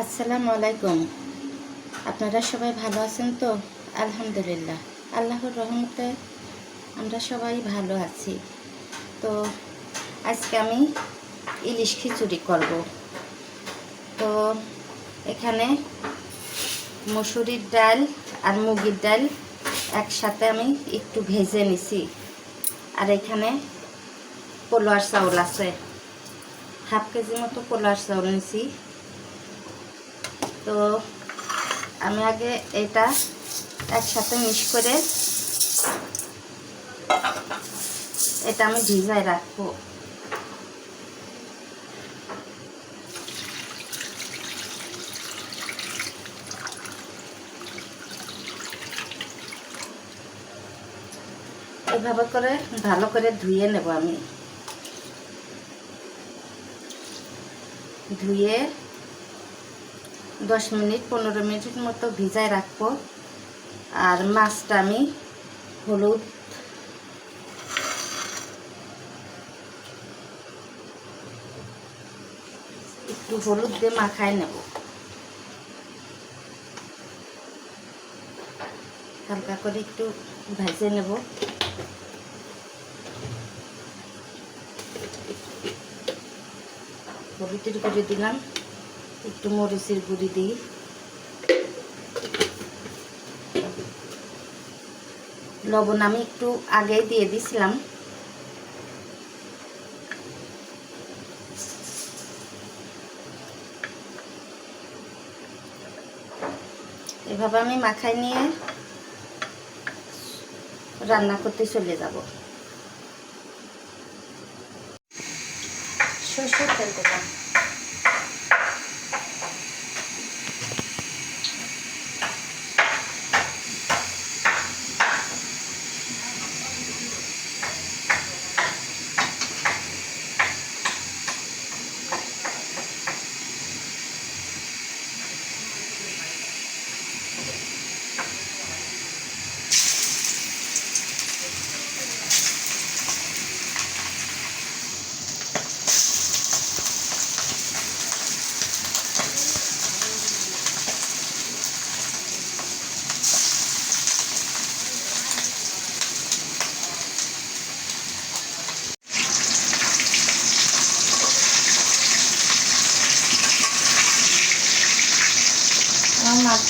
আসসালামু আলাইকুম। আপনারা সবাই ভালো আছেন তো? আলহামদুলিল্লাহ। আল্লাহর রহমতে আমরা সবাই ভালো আছি। তো আজকে আমি ইলিশ খিচুড়ি করব। তো এখানে মসুরির ডাল আর মুগির ডাল একসাথে আমি একটু ভেজে নিছি। আর এখানে পোলোয়ার চাউল আছে। হাফ কেজি মতো পোলোয়ার চাউল নিছি। তো আমি আগে এটা একসাথে মিক্স করে এটা আমি ভিজায় রাখব। এভাবে করে ভালো করে ধুয়ে নেব আমি। ধুয়ে দশ মিনিট, পনেরো মিনিট মতো ভিজায় রাখব। আর মাছটা আমি হলুদ একটু হলুদ দিয়ে মাখায় নেব। হালকা করে একটু ভেজে নেব। হলুদের গুঁড়ি দিলাম। একটু মরিচের গুঁড়ি দিই। লবণ আমি একটু আগেই দিয়ে দিছিলাম। এভাবে আমি মাখাই নিয়ে রান্না করতে চলে যাব। সরষের তেল দেবো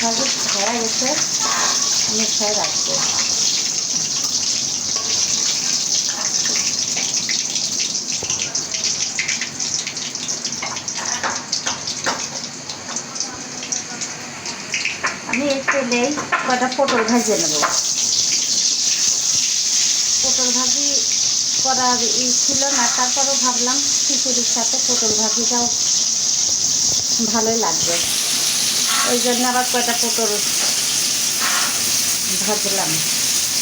আমার মাছ গেছে আমি খেয়ে রাখব। আমি এই তেলেই কটা পটল ভাজিয়ে নেব। পটল ভাজি করার ই ছিল না, তারপরেও ভাবলাম খিচুড়ির সাথে পটল ভাজিটাও ভালোই লাগবে। ওই জন্য আবার কয়টা পটল ভাজলাম।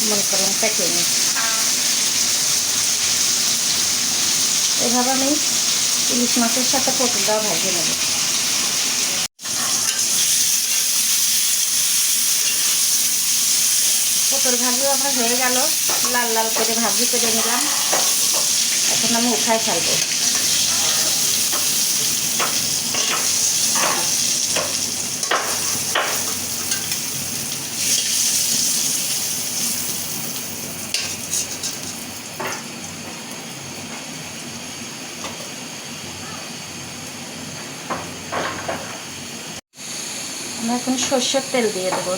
মনে করলাম কেটে নি। এভাবে আমি ইলিশ মাছের সাথে পটলটাও ভাজিয়ে নেব। পটল ভাজিও আমার হয়ে গেল। লাল লাল করে ভাজি করে নিলাম। এখন আমি উঠায় ফেলব। আমি এখন সর্ষের তেল দিয়ে দেবো।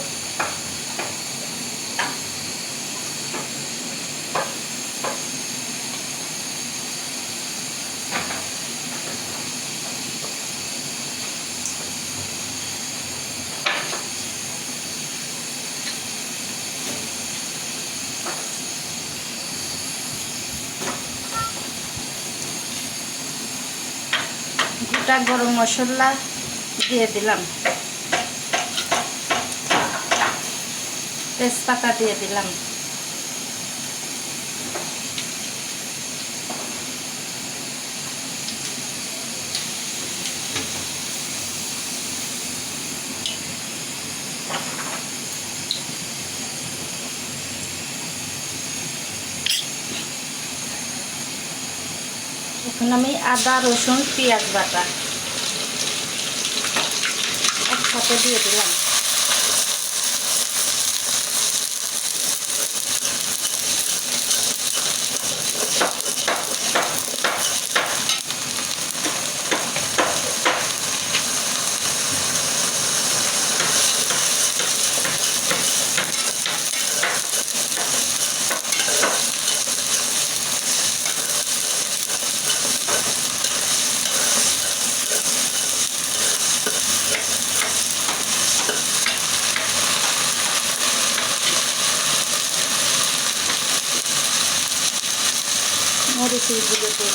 গোটা গরম মশলা দিয়ে দিলাম। তেজপাতা দিয়ে দিলাম এখন আমি আদা রসুন পেঁয়াজ বাটা সাথে দিয়ে দিলাম। মরিচের গুঁড়ো দিয়ে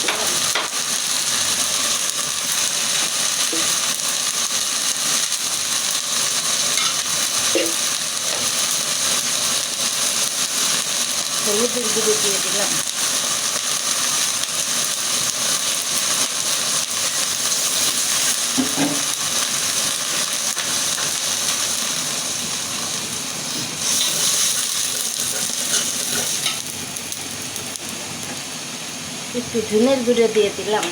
হলুদের গুঁড়ো দিয়ে দিলাম। একটু ধনের গুঁড়ো দিয়ে দিলাম।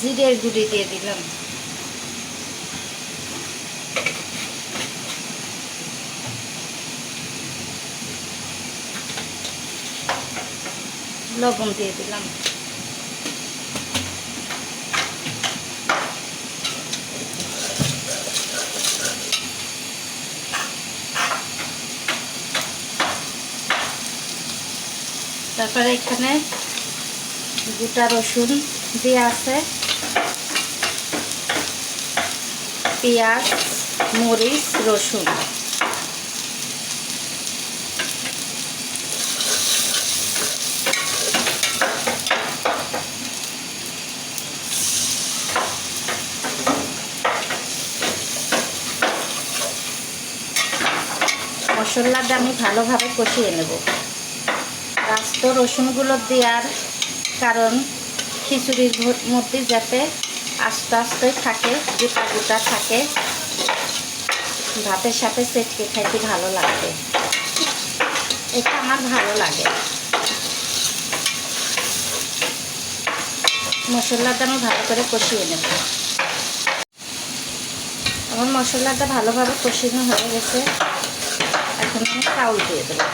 জিরের গুঁড়ি দিয়ে দিলাম। লবণ দিয়ে দিলাম। তারপরে এখানে গোটা রসুন দিয়ে আছে পেঁয়াজ মরিচ রসুন। মশলাটা আমি ভালোভাবে কষিয়ে নেব। রাস্ত রসুনগুলো দেওয়ার কারণ খিচুড়ির মধ্যে যাতে আস্তে আস্তে থাকে, গোটা গোটা থাকে। ভাতের সাথে চেটকে খাইতে ভালো লাগবে এটা আমার ভালো লাগে। মশলাটা আমি ভালো করে কষিয়ে নেব। আমার মশলাটা ভালোভাবে কষিয়ে হয়ে গেছে। এখন আমি চাউল দিয়ে দেবো।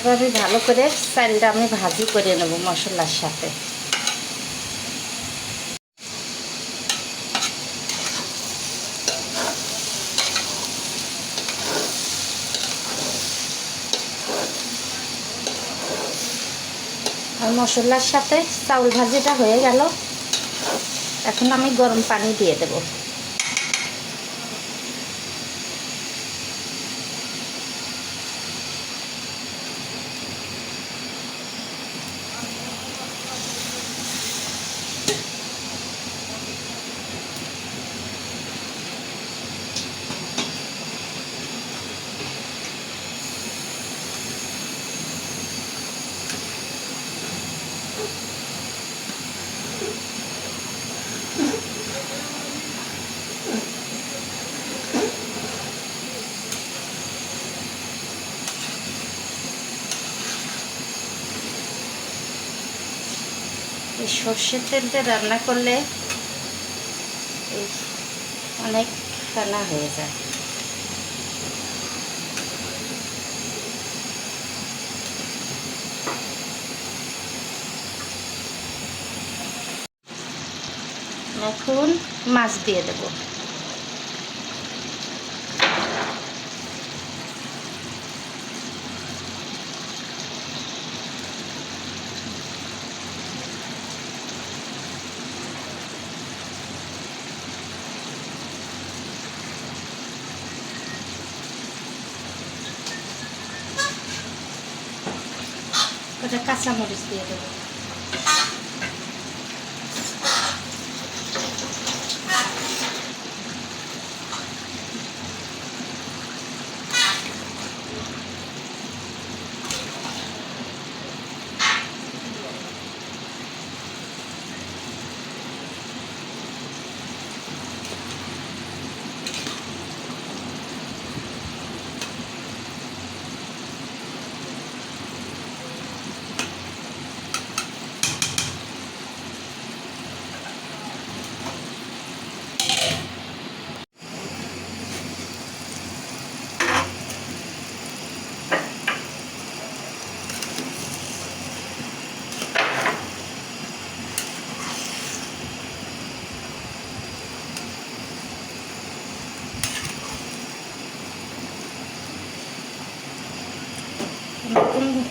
এভাবে আমি ভালো করে চালটা আমি ভাজি করে নেব মশলার সাথে। আর মশলার সাথে চাউল ভাজিটা হয়ে গেল। এখন আমি গরম পানি দিয়ে দেবো। এই সর্ষের তেল দিয়ে রান্না করলে এই অনেক খানা হয়ে যায়। এখন মাছ দিয়ে দেবো। কাঁচামরিচ দিয়ে দেবো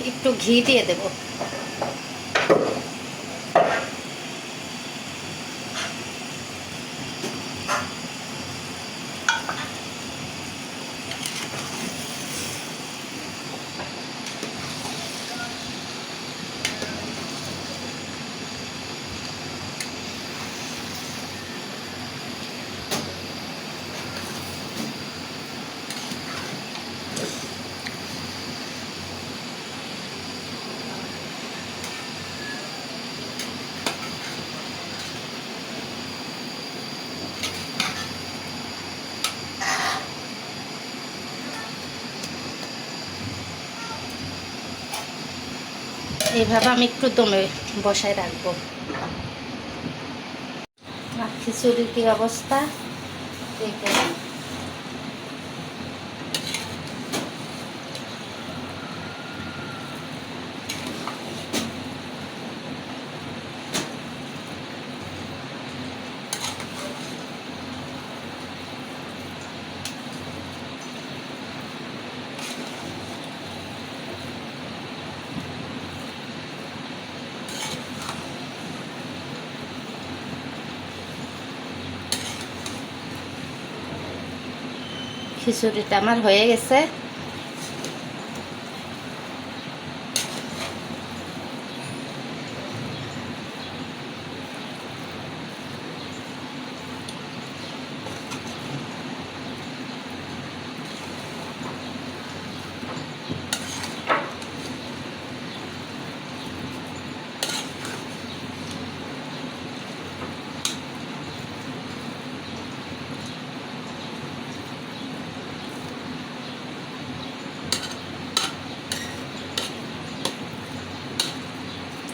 একটু ঘি দিয়ে দেবো। এইভাবে আমি একটু দমে বসায় রাখব। খিচুড়ির কি অবস্থা? দেখে খিচুড়িটা আমার হয়ে গেছে।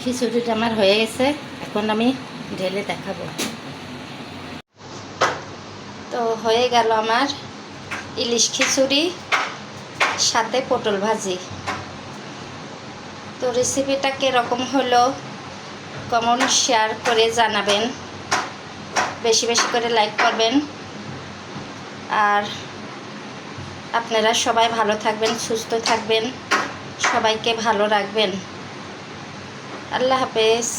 খিচুড়িটা আমার হয়ে গেছে, এখন আমি ঢেলে দেখাবো। তো হয়ে গেল আমার ইলিশ খিচুড়ি, সাথে পটল ভাজি। তো রেসিপিটা কীরকম হলো কমন শেয়ার করে জানাবেন। বেশি বেশি করে লাইক করবেন। আর আপনারা সবাই ভালো থাকবেন, সুস্থ থাকবেন, সবাইকে ভালো রাখবেন। আল্লাহ হাফেজ।